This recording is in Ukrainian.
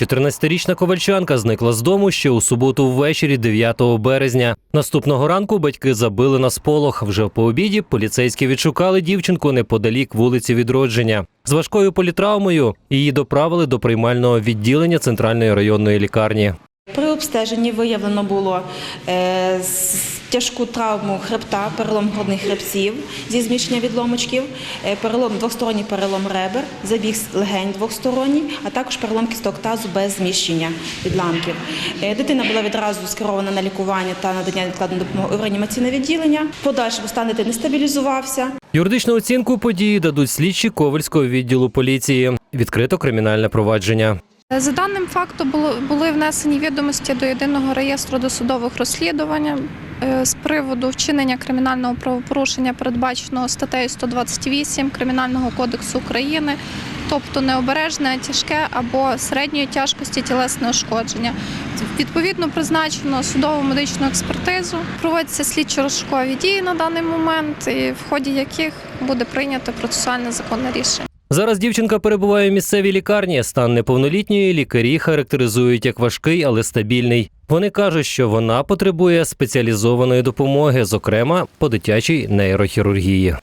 14-річна ковальчанка зникла з дому ще у суботу ввечері 9 березня. Наступного ранку батьки забили на сполох. Вже по обіді поліцейські відшукали дівчинку неподалік вулиці Відродження. З важкою політравмою її доправили до приймального відділення центральної районної лікарні. При обстеженні виявлено було е, тяжку травму хребта, перелом грудних хребців зі зміщення відломочків, е, перелом двосторонній перелом ребер, забіг легень двосторонній, а також перелом кісток тазу без зміщення відламків. Е, Дитина була відразу скерована на лікування та надання відкладної допомоги у реанімаційне відділення. Подальшому стан дитини стабілізувався. Юридичну оцінку події дадуть слідчі Ковальського відділу поліції. Відкрито кримінальне провадження. За даним фактом були внесені відомості до єдиного реєстру досудових розслідувань е, з приводу вчинення кримінального правопорушення, передбаченого статтею 128 Кримінального кодексу України, тобто необережне, тяжке або середньої тяжкості тілесне ушкодження. Відповідно, призначено судово медичну експертизу. Проводяться слідчо-розшукові дії на даний момент, в ході яких буде прийнято процесуальне законне рішення. Зараз дівчинка перебуває в місцевій лікарні. Стан неповнолітньої лікарі характеризують як важкий, але стабільний. Вони кажуть, що вона потребує спеціалізованої допомоги, зокрема по дитячій нейрохірургії.